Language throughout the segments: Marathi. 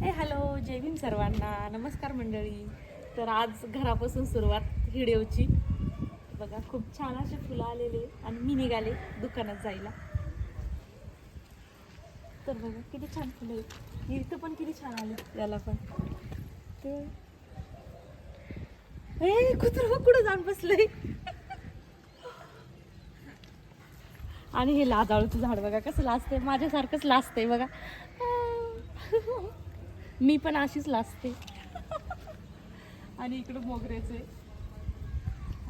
हे हॅलो जय भीम सर्वांना. नमस्कार मंडळी. तर आज घरापासून सुरुवात व्हिडिओची. बघा खूप छान असे फुलं आलेले आणि मी निघाले दुकानात जायला. तर बघा किती छान फुलं आहेत. इथं पण किती छान आले याला पण. तर ए कुत्र कुठं जाऊन बसलंय? आणि हे लाजाळूचं झाड बघा कसं लाजतंय. माझ्यासारखंच लाजतंय बघा. मी पण अशीच लाजते. आणि इकडं मोगऱ्याचे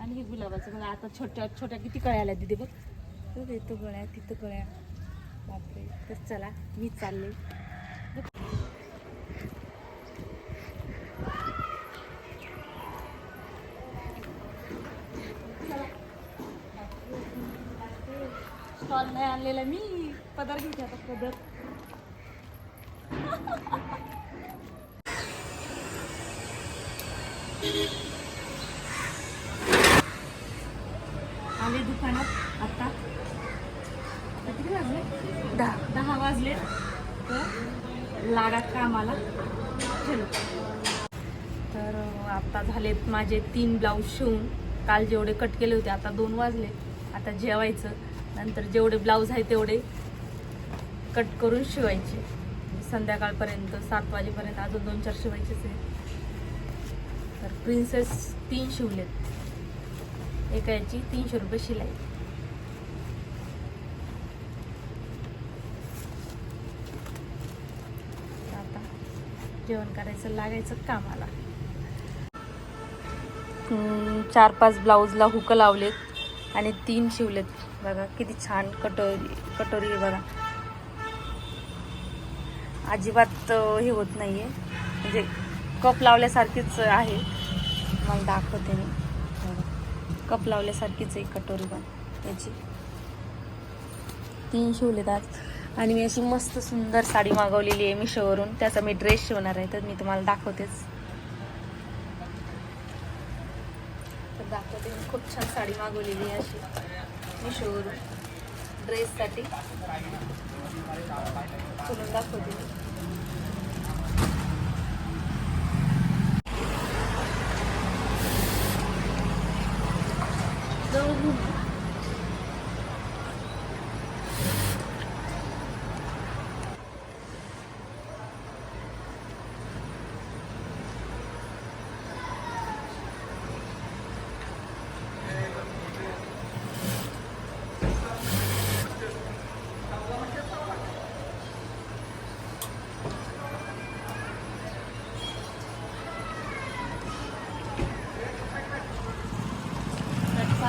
आणि हे गुलाबाचं बघा आता छोट्या छोट्या किती कळ्या आल्या तिथे बघ. इथं गळ्या तिथं गळ्या. बापरे. तर चला मी चालले. स्टॉल नाही आणलेला मी. पदार घेते आता पदर आले दुकानात. आता किती वाजले? दहा. दहा वाजले. तर लागा कामाला. चलो. तर आता झालेत माझे तीन ब्लाऊज शिवून. काल जेवढे कट केले होते आता दोन वाजले. आता जेवायचं. नंतर जेवढे ब्लाऊज आहे तेवढे कट करून शिवायचे. संध्याकाळपर्यंत सात वाजेपर्यंत अजून दोन चार शिवायचेच आहे तर प्रिन्सेस तीन शिवलेत एका याची तीनशे रुपये शिलाई. आता जेवण करायचं लागायचं कामाला. चार पाच ब्लाऊजला हुक लावलेत आणि तीन शिवलेत बघा किती छान कटोरी कटोरी आहे बघा. अजिबात हे होत नाही आहे म्हणजे कप लावल्यासारखीच आहे. मला दाखवते मी. कप लावल्यासारखीच आहे कटोरी पण याची. तीन शिवलेत आज. आणि मी अशी मस्त सुंदर साडी मागवलेली आहे मिशोवरून. त्याचा मी ड्रेस शिवणार आहे तर मी तुम्हाला दाखवतेच. तर दाखवते मी. खूप छान साडी मागवलेली आहे अशी मिशोवरून. ड्रेससाठी. खोलून दाखवते मी.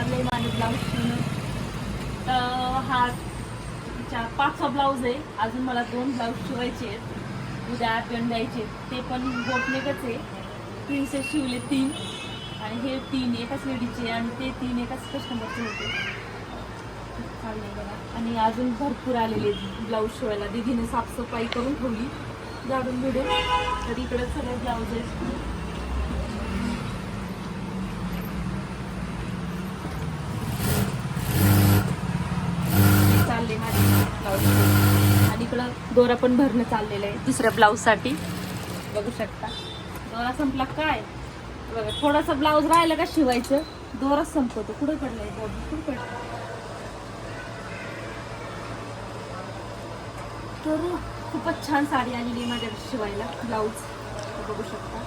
तर आहे माझे ब्लाऊज शिवणं तर हा चार पाचवा ब्लाऊज आहे. अजून मला दोन ब्लाऊज शिवायचे आहेत. उद्या आठवण द्यायचे आहेत. ते पण गोपनेकच आहे. प्रिन्सेस शिवले तीन. आणि हे तीन एकाच लेडीचे आणि ते तीन एकाच कस्टमरचे होते. चाललंय बघा. आणि अजून भरपूर आलेले ब्लाऊज शिवायला. दीदीने साफसफाई करून ठेवली. झाडून भिडून तर इकडे सगळे ब्लाऊज आहेत चालले माझे ब्लाऊज आणि इकडं दोरा पण भरणं चाललेलं आहे. दुसऱ्या ब्लाऊजसाठी बघू शकता. दोरा संपला काय? बघा थोडासा ब्लाऊज राहिला का शिवायचं? दोरा संपवतो कुठं पडलाय? बॉबी कुठं पडलं तर खूपच छान साडी आलेली माझ्या शिवायला ब्लाऊज बघू शकता.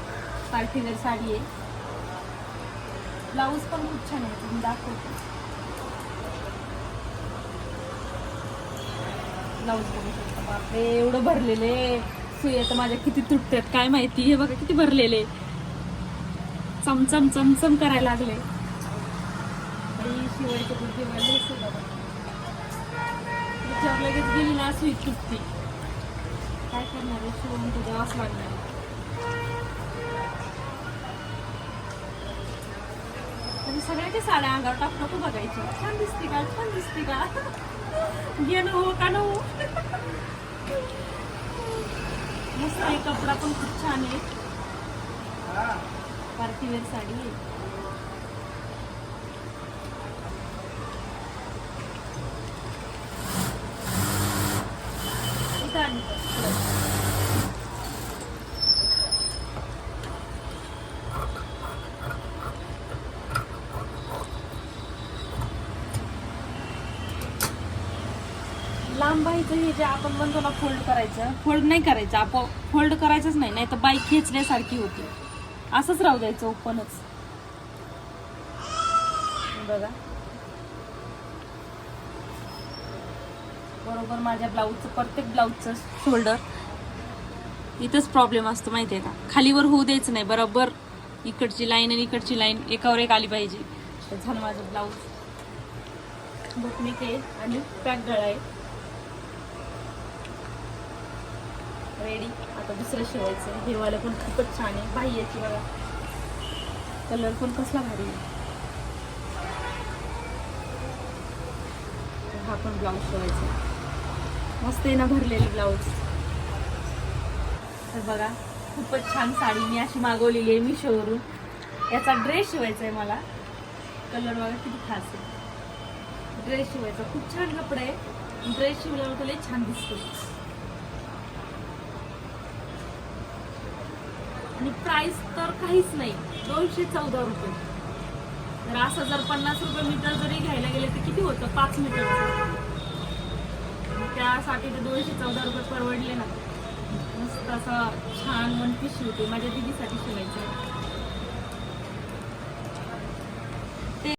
पार्टीवेअर साडी आहे. ब्लाऊज पण खूप छान आहे. तुम्ही दाखवते. ब्लाऊज बघू शकता. बापरे एवढं भरलेले सुया तर माझ्या किती तुटतात काय माहिती? हे बघा किती भरलेले चमचम चमचम करायला लागले. आणि शिवायचे बुद्धी वाढले त्याच्यावर लगेच गेली ना सुई तुटती. काय करणार आहे? शिवून तर द्यावाच लागणार. सगळ्याच्या साड्या अंगावर टाक नको बघायची. छान दिसते का? छान दिसते का? गेलो हो का नो? मस्त आहे कपडा पण खूप छान आहे. पार्टीवेअर साडी आहे. इथं आणि लांबाईचं हे जे आपण म्हणतो ना फोल्ड करायचं फोल्ड नाही करायचं आपण फोल्ड करायचंच नाही नाही तर बाई खेचल्यासारखी होती. असंच राहू द्यायचं ओपनच. बघा. बरोबर माझ्या ब्लाऊजचं प्रत्येक ब्लाऊजचं शोल्डर इथंच प्रॉब्लेम असतो माहिती आहे का? खालीवर होऊ द्यायचं नाही बरोबर? इकडची लाईन आणि इकडची लाईन एकावर एक आली पाहिजे. झालं माझं ब्लाऊज बुकनिक आहे आणि पॅक गळा आहे रेडी आता दुसरं शिवायचं हे वालं पण खूपच छान आहे. बाई याची बघा. कलर पण कसला भारी आहे. हा पण ब्लाऊज शिवायचा. मस्त आहे ना भरलेली ब्लाऊज तर बघा खूपच छान साडी मी अशी मागवलेली आहे मिशोवरून याचा ड्रेस शिवायचा आहे मला. कलर बघा किती खास आहे. ड्रेस शिवायचा. खूप छान कपडा आहे. ड्रेस शिवल्यावर तुला छान दिसतो. आणि प्राईस तर काहीच नाही. दोनशे चौदा रुपये. तर असं जर पन्नास रुपये मीटर जरी घ्यायला गेले तर किती होतं? पाच मीटर त्यासाठी ते दोनशे चौदा रुपये परवडले ना. मस्त असं छान वन पीस शिवते. माझ्या दिदीसाठी शिवायचं आहे.